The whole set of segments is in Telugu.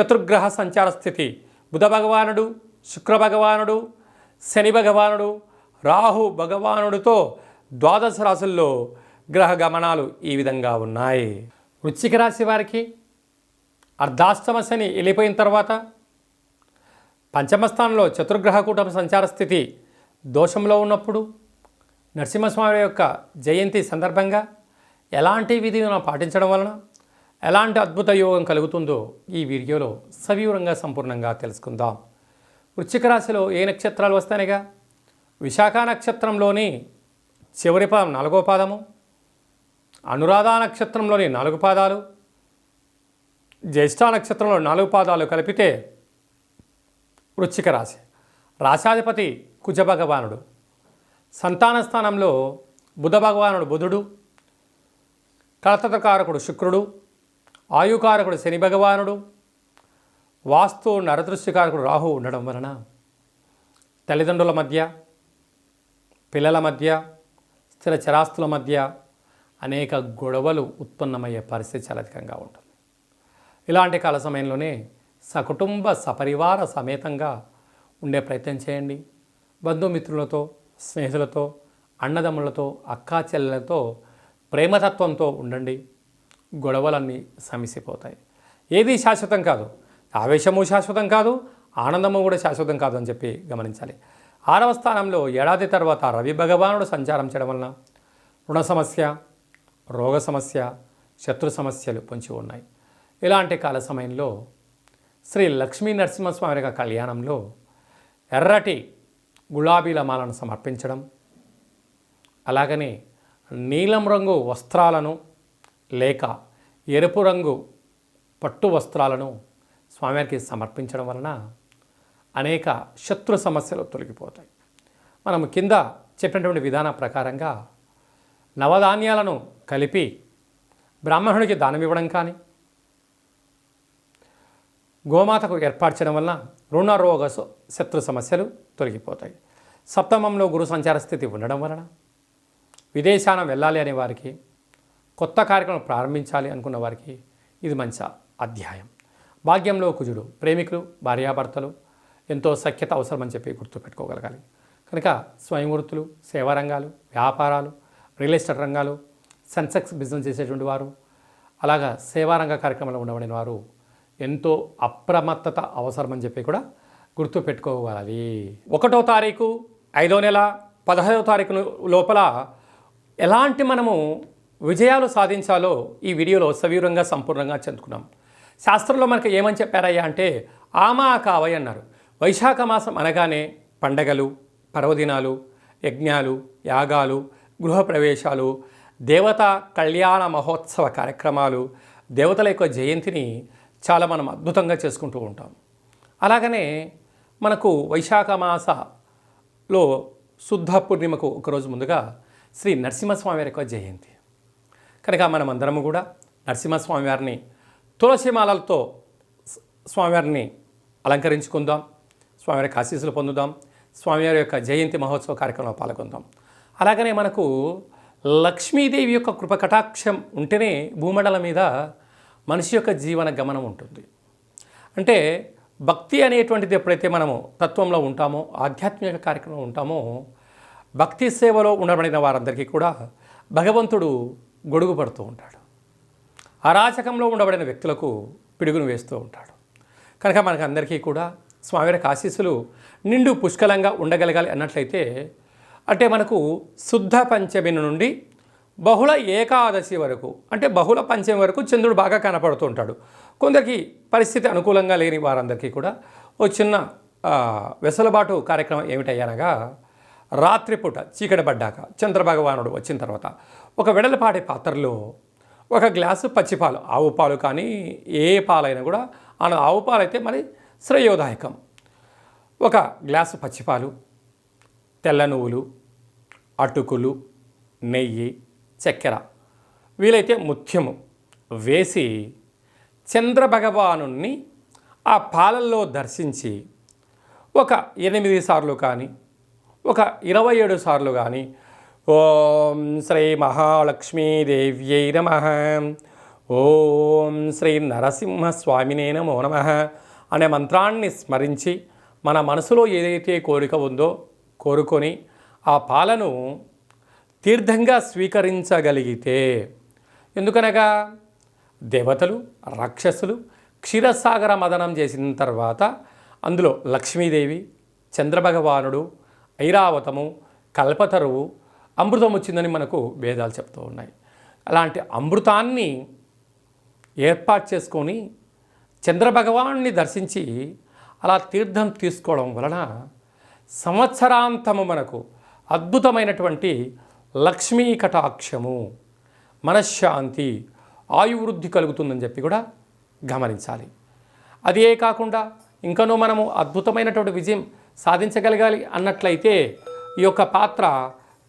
చతుర్గ్రహ సంచార స్థితి. బుధ భగవానుడు శుక్ర భగవానుడు శని భగవానుడు రాహు భగవానుడితో ద్వాదశ రాశుల్లో గ్రహ గమనాలు ఈ విధంగా ఉన్నాయి. వృశ్చిక రాశి వారికి అర్ధాష్టమ శని వెళ్ళిపోయిన తర్వాత పంచమ స్థానంలో చతుర్గ్రహ కూటమి సంచార స్థితి దోషంలో ఉన్నప్పుడు నరసింహస్వామి యొక్క జయంతి సందర్భంగా ఎలాంటి విధిని పాటించడం వలన ఎలాంటి అద్భుత యోగం కలుగుతుందో ఈ వీడియోలో సవివరంగా సంపూర్ణంగా తెలుసుకుందాం. వృశ్చిక రాశిలో ఏ నక్షత్రాలు వస్తాయిగా? విశాఖ నక్షత్రంలోని చివరి పాదం నాలుగో పాదము అనురాధ నక్షత్రంలోని నాలుగు పాదాలు జ్యేష్ఠ నక్షత్రంలో నాలుగు పాదాలు కలిపితే వృశ్చిక రాశి. రాశాధిపతి కుజ భగవానుడు. సంతాన స్థానంలో బుధ భగవానుడు బుధుడు. కలతకారకుడు శుక్రుడు. ఆయుకారకుడు శని భగవానుడు వాస్తు నరదృష్టికారకుడు రాహు ఉండడం వలన తల్లిదండ్రుల మధ్య పిల్లల మధ్య స్థిర చరాస్తుల మధ్య అనేక గొడవలు ఉత్పన్నమయ్యే పరిస్థితి చాలా అధికంగా ఉంటుంది. ఇలాంటి కాల సమయంలోనే సకుటుంబ సపరివార సమేతంగా ఉండే ప్రయత్నం చేయండి. బంధుమిత్రులతో స్నేహితులతో అన్నదమ్ములతో అక్కా చెల్లెలతో ప్రేమతత్వంతో ఉండండి. గొడవలన్నీ సమసిపోతాయి. ఏది శాశ్వతం కాదు. ఆవేశము శాశ్వతం కాదు ఆనందము కూడా శాశ్వతం కాదు అని చెప్పి గమనించాలి. ఆరవ స్థానంలో ఏడాది తర్వాత రవి భగవానుడు సంచారం చేయడం వలన రుణ సమస్య రోగ సమస్య శత్రు సమస్యలు పొంచి ఉన్నాయి. ఇలాంటి కాల సమయంలో శ్రీ లక్ష్మీ నరసింహస్వామి యొక్క కళ్యాణంలో ఎర్రటి గులాబీల మాలను సమర్పించడం అలాగనే నీలం రంగు వస్త్రాలను లేక ఎరుపు రంగు పట్టు వస్త్రాలను స్వామివారికి సమర్పించడం వలన అనేక శత్రు సమస్యలు తొలగిపోతాయి. మనం కింద చెప్పినటువంటి విధానం ప్రకారంగా నవధాన్యాలను కలిపి బ్రాహ్మణుడికి దానం ఇవ్వడం కానీ గోమాతకు ఏర్పాటు వలన రుణ రోగ శత్రు సమస్యలు తొలగిపోతాయి. సప్తమంలో గురు సంచార స్థితి ఉండడం వలన విదేశాన వెళ్ళాలి అనే వారికి కొత్త కార్యక్రమం ప్రారంభించాలి అనుకున్న వారికి ఇది మంచి అధ్యాయం. భాగ్యంలో కుజుడు ప్రేమికులు భార్యాభర్తలు ఎంతో సఖ్యత అవసరమని చెప్పి గుర్తుపెట్టుకోగలగాలి. కనుక స్వయం వృత్తులు సేవా రంగాలు వ్యాపారాలు రియల్ ఎస్టేట్ రంగాలు సెన్సెక్స్ బిజినెస్ చేసేటువంటి వారు అలాగా సేవారంగ కార్యక్రమంలో ఉండబడిన వారు ఎంతో అప్రమత్తత అవసరమని చెప్పి కూడా గుర్తు పెట్టుకోవాలి ఒకటో తారీఖు ఐదో నెల పదహైదో తారీఖు లోపల ఎలాంటి మనము విజయాలు సాధించాలో ఈ వీడియోలో సవివరంగా సంపూర్ణంగా చెందుకున్నాం శాస్త్రంలో మనకు ఏమని చెప్పారయ్యా అంటే ఆమా కావయ్య అన్నారు. వైశాఖ మాసం అనగానే పండగలు పర్వదినాలు యజ్ఞాలు యాగాలు గృహప్రవేశాలు దేవత కళ్యాణ మహోత్సవ కార్యక్రమాలు దేవతల యొక్క జయంతిని చాలా మనం అద్భుతంగా చేసుకుంటూ ఉంటాం. అలాగనే మనకు వైశాఖ మాసలో శుద్ధ పూర్ణిమకు ఒకరోజు ముందుగా శ్రీ నరసింహస్వామి యొక్క జయంతి. కనుక మనమందరము కూడా నరసింహస్వామి వారిని తులసి మాలలతో స్వామివారిని అలంకరించుకుందాం స్వామివారికి ఆశీస్సులు పొందుదాం స్వామివారి యొక్క జయంతి మహోత్సవ కార్యక్రమంలో పాల్గొందాం. అలాగనే మనకు లక్ష్మీదేవి యొక్క కృప కటాక్షం ఉంటేనే భూమండలం మీద మనిషి యొక్క జీవన గమనం ఉంటుంది. అంటే భక్తి అనేటువంటిది ఎప్పుడైతే మనము తత్వంలో ఉంటామో ఆధ్యాత్మిక కార్యక్రమంలో ఉంటామో భక్తి సేవలో ఉండబడిన వారందరికీ కూడా భగవంతుడు గొడుగు పడుతూ ఉంటాడు. అరాచకంలో ఉండబడిన వ్యక్తులకు పిడుగును వేస్తూ ఉంటాడు. కనుక మనకందరికీ కూడా స్వామివారికి ఆశీస్సులు నిండు పుష్కలంగా ఉండగలగాలి అన్నట్లయితే అంటే మనకు శుద్ధ పంచమి నుండి బహుళ ఏకాదశి వరకు అంటే బహుళ పంచమి వరకు చంద్రుడు బాగా కనపడుతూ ఉంటాడు. కొందరికి పరిస్థితి అనుకూలంగా లేని వారందరికీ కూడా ఓ చిన్న ఆ, వెసులుబాటు కార్యక్రమం ఏమిటయ్యానగా రాత్రిపూట చీకటి పడ్డాక చంద్రభగవానుడు వచ్చిన తర్వాత ఒక వెడలపాటి పాత్రలో ఒక గ్లాసు పచ్చిపాలు ఆవు పాలు కానీ ఏ పాలైనా కూడా ఆన ఆవు పాలు అయితే మరి శ్రేయోదాయకం. ఒక గ్లాసు పచ్చిపాలు తెల్ల నువ్వులు అటుకులు నెయ్యి చక్కెర వీలైతే ముత్యము వేసి చంద్రభగవాను ఆ పాలల్లో దర్శించి ఒక ఎనిమిది సార్లు కానీ ఒక ఇరవై ఏడు సార్లు కానీ ఓం శ్రీ మహాలక్ష్మీదేవ్యై నమ. ఓం శ్రీ నరసింహస్వామినే నమో నమ అనే మంత్రాన్ని స్మరించి మన మనసులో ఏదైతే కోరిక ఉందో కోరుకొని ఆ పాలను తీర్థంగా స్వీకరించగలిగితే ఎందుకనగా దేవతలు రాక్షసులు క్షీరసాగర మదనం చేసిన తర్వాత అందులో లక్ష్మీదేవి చంద్రభగవానుడు ఐరావతము కల్పతరువు అమృతం వచ్చిందని మనకు వేదాలు చెప్తూ ఉన్నాయి. అలాంటి అమృతాన్ని ఏర్పాటు చేసుకొని చంద్రభగవాన్ని దర్శించి అలా తీర్థం తీసుకోవడం వలన సంవత్సరాంతము మనకు అద్భుతమైనటువంటి లక్ష్మీ కటాక్షము మనశ్శాంతి ఆయువృద్ధి కలుగుతుందని చెప్పి కూడా గమనించాలి. అదే కాకుండా ఇంకనూ మనము అద్భుతమైనటువంటి విజయం సాధించగలగాలి అన్నట్లయితే ఈ యొక్క పాత్ర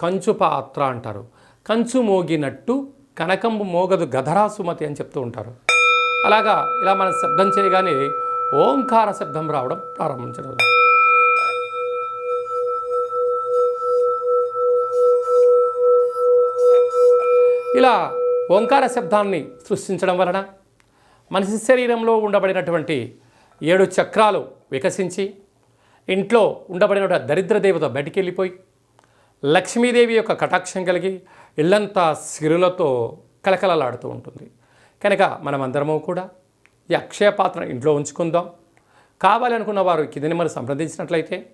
కంచు పాత్ర అంటారు. కంచు మోగినట్టు కనకంబు మోగదు గధరా సుమతి అని చెప్తూ ఉంటారు. అలాగా ఇలా మనం శబ్దం చేయగానే ఓంకార శబ్దం రావడం ప్రారంభించడం. ఇలా ఓంకార శబ్దాన్ని సృష్టించడం వలన మనిషి శరీరంలో ఉండబడినటువంటి ఏడు చక్రాలు వికసించి ఇంట్లో ఉండబడిన దరిద్ర దేవత బయటికి వెళ్ళిపోయి లక్ష్మీదేవి యొక్క కటాక్షం కలిగి ఇల్లంతా సిరులతో కలకలలాడుతూ ఉంటుంది. కనుక మనమందరము కూడా ఈ అక్షయ పాత్రను ఇంట్లో ఉంచుకుందాం. కావాలనుకున్న వారు కింది మనం సంప్రదించినట్లయితే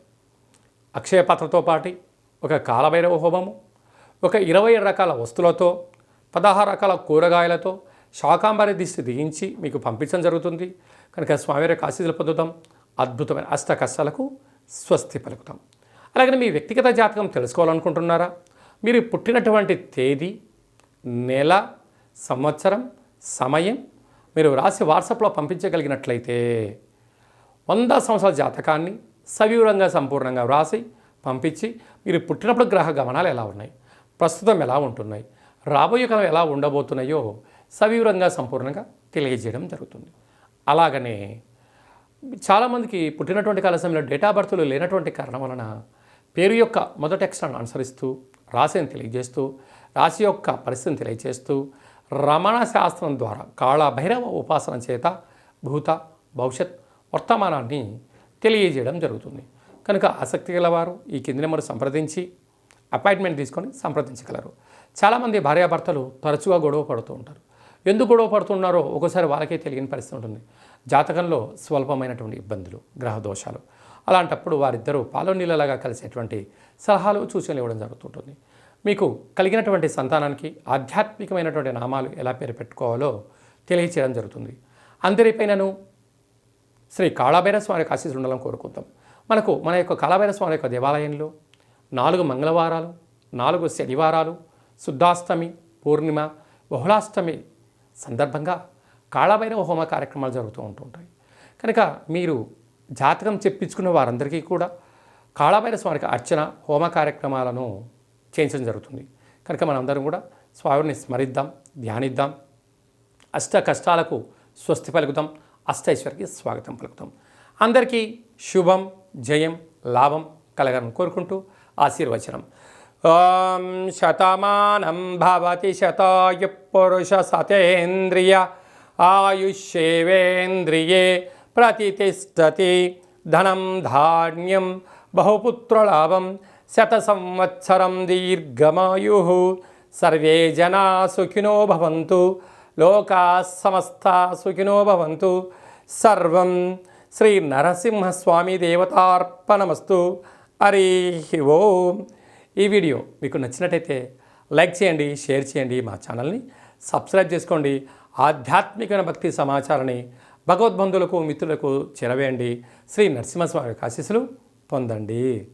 అక్షయ పాత్రతో పాటు ఒక కాలభైరవ హోమము ఒక ఇరవై రకాల వస్తువులతో పదహారు రకాల కూరగాయలతో శాకాంబరి దిష్టి దిగించి మీకు పంపించడం జరుగుతుంది. కనుక స్వామివారి ఆశీస్సులు పొందుతాం అద్భుతమైన అష్ట కష్టాలకు స్వస్తి పలుకుతాం. అలాగే మీ వ్యక్తిగత జాతకం తెలుసుకోవాలనుకుంటున్నారా? మీరు పుట్టినటువంటి తేదీ నెల సంవత్సరం సమయం మీరు రాసి వాట్సాప్లో పంపించగలిగినట్లయితే వంద సంవత్సరాల జాతకాన్ని సవివరంగా సంపూర్ణంగా వ్రాసి పంపించి మీరు పుట్టినప్పుడు గ్రహ గమనాలు ఎలా ఉన్నాయి? ప్రస్తుతం ఎలా ఉంటున్నాయి? రాబోయే కాలం ఎలా ఉండబోతున్నాయో సవివరంగా సంపూర్ణంగా తెలియజేయడం జరుగుతుంది. అలాగనే చాలామందికి పుట్టినటువంటి కాల సమయంలో డేటా బర్త్లు లేనటువంటి కారణం వలన పేరు యొక్క మొదటి అక్షరాన్ని అనుసరిస్తూ రాశిని తెలియజేస్తూ రాశి యొక్క పరిస్థితిని తెలియజేస్తూ రమణ శాస్త్రం ద్వారా కాళ భైరవ ఉపాసన చేత భూత భవిష్యత్ వర్తమానాన్ని తెలియజేయడం జరుగుతుంది. కనుక ఆసక్తి గలవారు ఈ కింది నెంబర్ సంప్రదించి అపాయింట్మెంట్ తీసుకొని సంప్రదించగలరు. చాలామంది భార్యాభర్తలు తరచుగా గొడవ పడుతూ ఉంటారు. ఎందుకు గొడవ పడుతున్నారో ఒకసారి వాళ్ళకే తెలియని పరిస్థితి ఉంటుంది. జాతకంలో స్వల్పమైనటువంటి ఇబ్బందులు గ్రహ దోషాలు అలాంటప్పుడు వారిద్దరూ పాలు నీళ్ళలాగా కలిసేటువంటి సలహాలు సూచనలు ఇవ్వడం జరుగుతుంటుంది. మీకు కలిగినటువంటి సంతానానికి ఆధ్యాత్మికమైనటువంటి నామాలు ఎలా పేరు పెట్టుకోవాలో తెలియచేయడం జరుగుతుంది. అందరిపైనను శ్రీ కాళాభైర స్వామి యొక్క ఆశీస్సులు ఉండాలని కోరుకుంటాం. మనకు మన యొక్క కాళాభైర స్వామి యొక్క దేవాలయంలో నాలుగు మంగళవారాలు నాలుగు శనివారాలు శుద్ధాష్టమి పూర్ణిమ బహుళాష్టమి సందర్భంగా కాళభైరవ హోమ కార్యక్రమాలు జరుగుతూ ఉంటుంటాయి కనుక మీరు జాతకం చెప్పించుకున్న వారందరికీ కూడా కాళాభైర స్వామికి అర్చన హోమ కార్యక్రమాలను చేయించడం జరుగుతుంది. కనుక మనందరం కూడా స్వామిని స్మరిద్దాం ధ్యానిద్దాం. అష్ట కష్టాలకు స్వస్తి పలుకుతాం అష్టైశ్వరికి స్వాగతం పలుకుతాం. అందరికీ శుభం జయం లాభం కలగాలని కోరుకుంటూ ఆశీర్వచనం. ఓం శతమానం భవతి శతాయు పురుష సతేంద్రియ ఆయుష్యేవేంద్రియే ప్రతిష్టతి ధనం ధాన్యం బహుపుత్రలాభం శత సంవత్సరం దీర్ఘమాయు. సర్వే జనా సుఖినో భవంతు లోకా సమస్త సుఖినో భవంతు. సర్వం శ్రీ నరసింహస్వామి దేవతార్పణమస్తు. హరి ఓం. ఈ వీడియో మీకు నచ్చినట్టయితే లైక్ చేయండి షేర్ చేయండి మా ఛానల్ని సబ్స్క్రైబ్ చేసుకోండి. ఆధ్యాత్మిక భక్తి సమాచారాన్ని భగవద్బంధులకు మిత్రులకు చెరవేయండి. శ్రీ నరసింహస్వామి ఆశీస్సులు పొందండి.